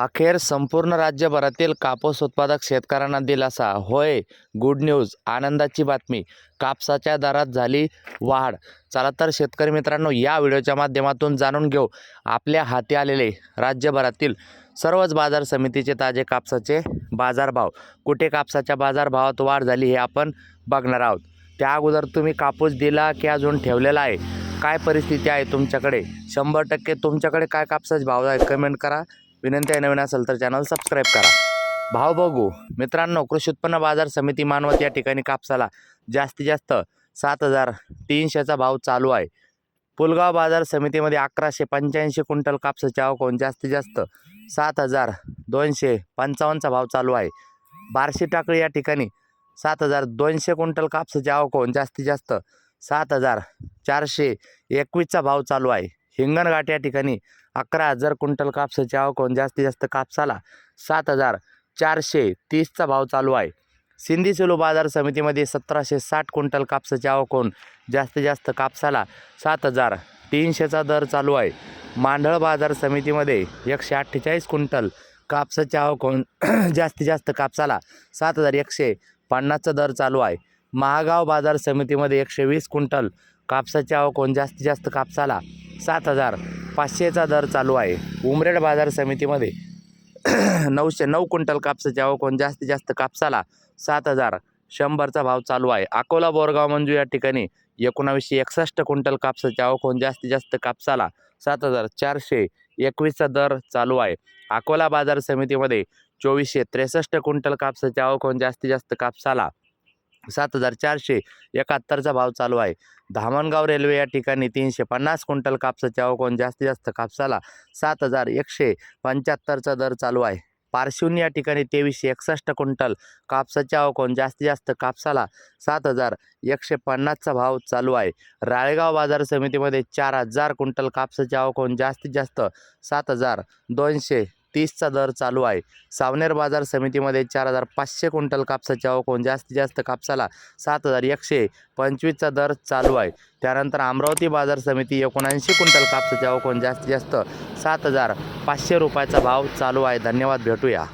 अखेर संपूर्ण राज्यभरातील कापूस उत्पादक शेतकऱ्यांना दिलासा. होय गुड न्यूज आनंदाची बातमी. कापसाच्या दरात झाली वाढ. चला तर शेतकरी मित्रांनो या व्हिडिओच्या माध्यमातून जाणून घेऊ आपल्या हाती आलेले राज्यभरातील सर्वच बाजार समितीचे ताजे कापसाचे बाजारभाव. कुठे कापसाच्या बाजारभावात वाढ झाली हे आपण बघणार आहोत. त्या अगोदर तुम्ही कापूस दिला की अजून ठेवलेला आहे? काय परिस्थिती आहे तुमच्याकडे? शंभर टक्के तुमच्याकडे काय कापसाचे भाव आहे कमेंट करा. विनंती आहे नवीन असेल तर चॅनल सबस्क्राईब करा. भाव बघू. मित्रांनो कृषी उत्पन्न बाजार समिती मानवत या ठिकाणी कापसाला जास्तीत जास्त सात हजार तीनशेचा भाव चालू आहे. पुलगाव बाजार समितीमध्ये अकराशे पंच्याऐंशी क्विंटल कापसाची आवक होऊन जास्तीत जास्त सात हजार दोनशे पंचावन्नचा भाव चालू आहे. बार्शी टाकळी या ठिकाणी सात हजार दोनशे क्विंटल कापसाची आवक होऊन जास्तीत जास्त सात हजार चारशे एकवीसचा भाव चालू आहे. हिंगणघाट या ठिकाणी अकरा हजार क्विंटल कापसाची आवक होऊन जास्तीत जास्त कापसाला सात हजार चारशे तीसचा भाव चालू आहे. सिंधी सेलू बाजार समितीमध्ये सतराशे साठ क्विंटल कापसाची आवक होऊन जास्तीत जास्त कापसाला सात हजार तीनशेचा दर चालू आहे. मांढळ बाजार समितीमध्ये एकशे अठ्ठेचाळीस क्विंटल कापसाची आवक होऊन जास्तीत जास्त कापसाला सात हजार एकशे पन्नासचा दर चालू आहे. महागाव बाजार समितीमध्ये एकशे वीस क्विंटल कापसाची आवक होऊन जास्तीत जास्त कापसाला सात हजार पाचशेचा दर चालू आहे. उमरेड बाजार समितीमध्ये नऊशे नऊ क्विंटल कापसाची आवक होऊन जास्तीत जास्त कापसाला सात हजार शंभरचा भाव चालू आहे. अकोला बोरगाव मंजू या ठिकाणी एकोणावीसशे एकसष्ट क्विंटल कापसाची आवक होऊन जास्तीत जास्त कापसाला सात हजार चारशे एकवीसचा दर चालू आहे. अकोला बाजार समितीमध्ये चोवीसशे त्रेसष्ट क्विंटल कापसाची आवक होऊन जास्तीत जास्त कापसाला सात हजार चारशे एकाहत्तरचा भाव चालू आहे. धामणगाव रेल्वे या ठिकाणी तीनशे पन्नास क्विंटल कापसाचे अवकोन जास्तीत जास्त कापसाला सात हजार एकशे पंच्याहत्तरचा दर चालू आहे. पारशिवनी या ठिकाणी तेवीसशे एकसष्ट क्विंटल कापसाचे अवकोन जास्तीत जास्त कापसाला सात हजार एकशे पन्नासचा भाव चालू आहे. राळेगाव बाजार समितीमध्ये चार हजार क्विंटल कापसाचे अवकोन जास्तीत जास्त सात हजार दोनशे तीसचा दर चालू आहे. सावनेर बाजार समितीमध्ये चार हजार पाचशे क्विंटल कापसाच्या ओकून जास्तीत जास्त कापसाला सात हजार एकशे पंचवीसचा दर चालू आहे. त्यानंतर अमरावती बाजार समिती एकोणऐंशी क्विंटल कापसाच्या ओकून जास्तीत जास्त सात हजार पाचशे रुपयाचा भाव चालू आहे. धन्यवाद भेटूया.